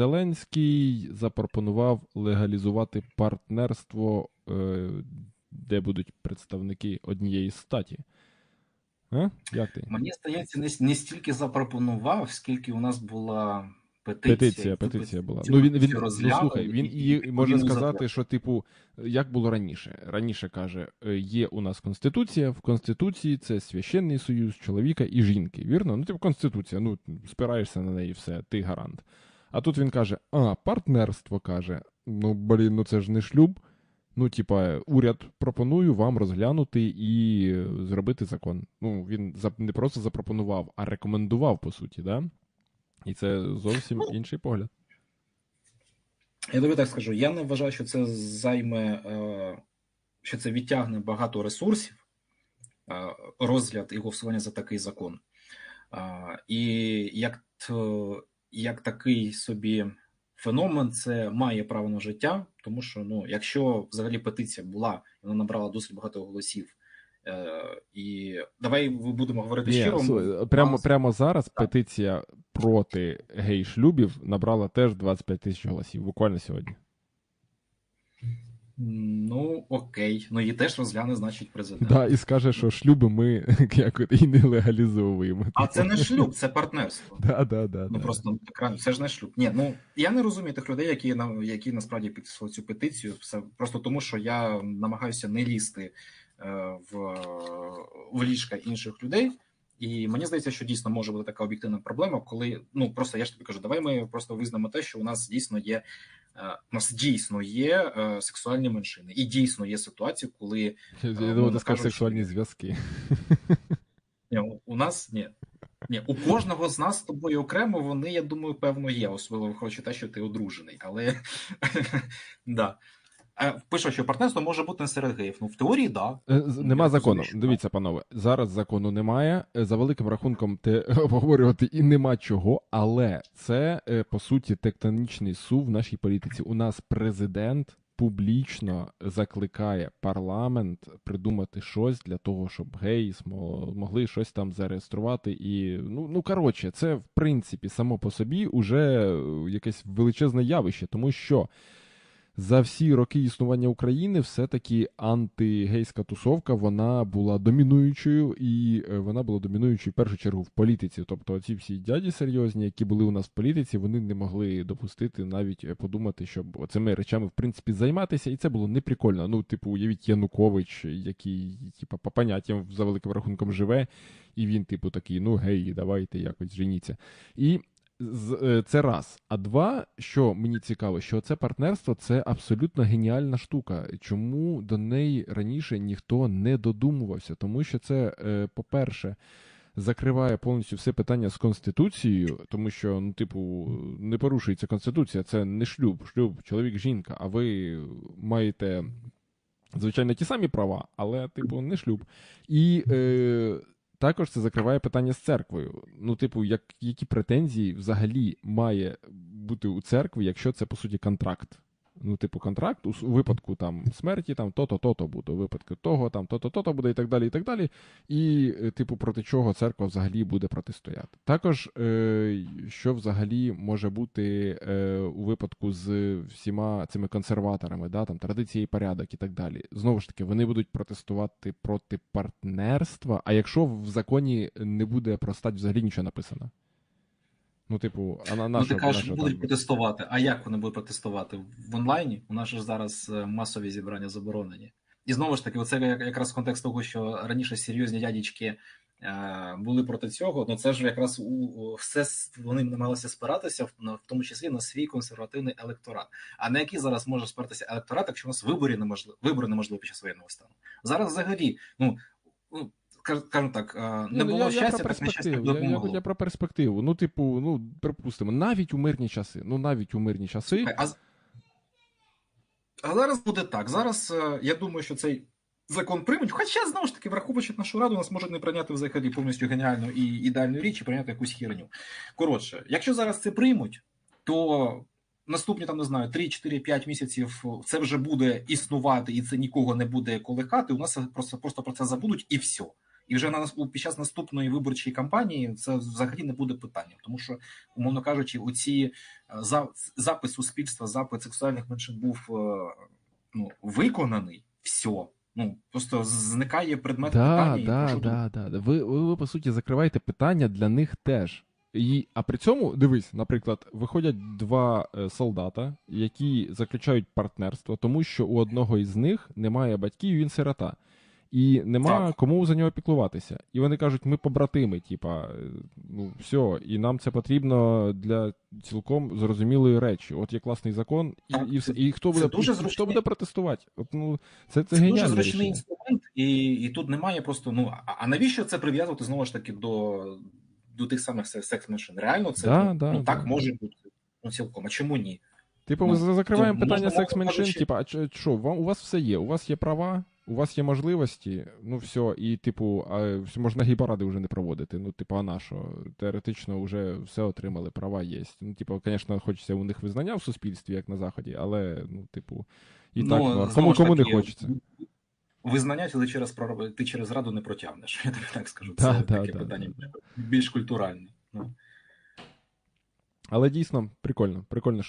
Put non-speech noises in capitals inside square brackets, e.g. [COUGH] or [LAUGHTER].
Зеленський запропонував легалізувати партнерство, е, де будуть представники однієї статі. А? Як ти? Мені здається, не, не стільки запропонував, скільки у нас була петиція. Петиція, петиція була. Ну він він ну, слухай, він і- і і може він сказати, що типу, як було раніше. Раніше каже, е, є у нас конституція. В конституції це священний союз чоловіка і жінки. Вірно? Ну, типу, конституція, ну спираєшся на неї, все, ти гарант. А тут він каже: а, партнерство каже. Ну, блін, ну це ж не шлюб. Ну, типа, уряд пропоную вам розглянути і зробити закон. Ну, він не просто запропонував, а рекомендував, по суті, да? І це зовсім Ну, інший погляд. Я тобі так скажу, я не вважаю, що це займе, е, що це відтягне багато ресурсів, е, розгляд і голосування за такий закон. Е, І як, як такий собі феномен, це має право на життя, тому що ну, якщо взагалі петиція була, вона набрала досить багато голосів. е, І давай будемо говорити Ні, щиро. слухай, прямо, прямо зараз Так. петиція проти гей-шлюбів набрала теж 25 тисяч голосів, буквально сьогодні. Ну, окей. Ну її теж розгляне, значить, президент. Да, і скаже, що шлюби ми [LAUGHS] як і не легалізовуємо. А це не шлюб, це партнерство. [LAUGHS] Да, да, да, Ну да. просто це ж не шлюб. Ні, ну я не розумію тих людей, які на які насправді підписали цю петицію. Все просто тому, що я намагаюся не лізти е, в, в ліжка інших людей. І мені здається, що дійсно може бути така об'єктивна проблема, коли ну просто я ж тобі кажу, давай ми просто визнаємо те, що у нас дійсно є у нас дійсно є е, сексуальні меншини, і дійсно є ситуації, коли Я ну, думаю, ти скажеш сексуальні зв'язки. Ні, у- у нас ні. Ні, у кожного з нас з тобою окремо вони, я думаю, певно, є, особливо враховуючи те, що ти одружений. Але [LAUGHS] да. Е, Пише, що партнерство може бути не серед геїв. Ну, в теорії, так. Да. Е, Нема Я закону. розумію, Дивіться, панове, зараз закону немає. Е, За великим рахунком те [LAUGHS] обговорювати і нема чого, але це по суті тектонічний сув в нашій політиці. У нас президент публічно закликає парламент придумати щось для того, щоб геї могли щось там зареєструвати. І ну, ну коротше, це в принципі само по собі уже якесь величезне явище, тому що за всі роки існування України все-таки антигейська тусовка вона була домінуючою, і е, вона була домінуючою в першу чергу в політиці. Тобто ці всі дяді серйозні, які були у нас в політиці, вони не могли допустити навіть е, подумати, щоб цими речами в принципі займатися, і це було неприкольно. Ну, типу, уявіть Янукович, який, типу, по поняттям за великим рахунком живе, і він, типу, такий, ну гей, давайте якось женіться. І це раз. А два, що мені цікаво, що це партнерство це абсолютно геніальна штука. Чому до неї раніше ніхто не додумувався? Тому що це, е, по-перше, закриває повністю все питання з конституцією, тому що, ну, типу, не порушується конституція, це не шлюб, шлюб, чоловік, жінка, а ви маєте. Звичайно, ті самі права, але, типу, не шлюб. І е, також це закриває питання з церквою. Ну, типу, як, які претензії взагалі має бути у церкві, якщо це по суті контракт? Ну, типу, контракт у, випадку там смерті, там то-то, то-то буде, у випадку того, там то-то, то-то буде, і так далі, і так далі. І, е, типу, проти чого церква взагалі буде протистояти. Також, е, що взагалі може бути е, у випадку з всіма цими консерваторами, да, там традиції порядок і так далі. Знову ж таки, вони будуть протестувати проти партнерства. А якщо в законі не буде про стать взагалі нічого написано? Ну, типу, а на Ну, наша, ти кажеш, наша будуть там- протестувати. А як вони будуть протестувати? В онлайні? У нас ж зараз е, масові зібрання заборонені. І знову ж таки, оце як- якраз контекст того, що раніше серйозні дядічки е, були проти цього. Ну це ж якраз у, у- все вони намагалися спиратися, в, в тому числі на свій консервативний електорат. А на який зараз може спиратися електорат, якщо у нас вибори неможливо, вибори неможливі під час воєнного стану? Зараз взагалі, ну. Скажімо так, не ну, було я, я щастя, про так нещастя перспективу. Я, я, я про перспективу. Ну, типу, ну, припустимо, навіть у мирні часи. Ну, навіть у мирні часи. Слухай, А, а зараз буде так. Зараз е, я думаю, що цей закон приймуть. Хоча, знову ж таки, враховуючи нашу раду, нас можуть не прийняти взагалі повністю геніальну і ідеальну річ і прийняти якусь херню. Коротше, якщо зараз це приймуть, то наступні там не знаю 3, 4, 5 місяців це вже буде існувати, і це нікого не буде колихати. У нас просто, просто про це забудуть, і все. І вже на під час наступної виборчої кампанії це взагалі не буде питанням, тому що, умовно кажучи, оці е, за, запис суспільства, запит сексуальних меншин був е, ну, виконаний, все. Ну просто зникає предмет Да, питання. да, що да, да. да. Ви, ви, ви, по суті, закриваєте питання для них теж. І, а при цьому, дивись, наприклад, виходять два е, солдата, які заключають партнерство, тому що у одного із них немає батьків, він сирота. І нема Так. кому за нього піклуватися. І вони кажуть, ми побратими, типа, е, ну все, і нам це потрібно для цілком зрозумілої речі. От є класний закон, і, Так, і, все. і хто це буде, дуже хто буде протестувати? От, ну, це, це, Це дуже зручний інструмент, і, і тут немає просто. Ну а, а навіщо це прив'язувати знову ж таки до, до тих самих секс-меншин? Реально, це Да, ну, да, ну, так да. може бути. Ну цілком. А чому ні? Типу, Ну, ми закриваємо то питання секс-меншин, кажучи- типу, а що, вам, у вас все є, у вас є права, у вас є можливості, ну все, і, типу, а, можна гей-паради вже не проводити. Ну, типу, а на що? Теоретично вже все отримали, права є. Ну, типу, звісно, хочеться у них визнання в суспільстві, як на Заході, але, ну, типу, і так, ну, знову кому, кому не хочеться. Визнання ти через ти через раду не протягнеш. [LAUGHS] Я тобі так скажу. Да, Це да, таке да, питання да. більш культуральне. Ну. Але дійсно, прикольно, прикольно, що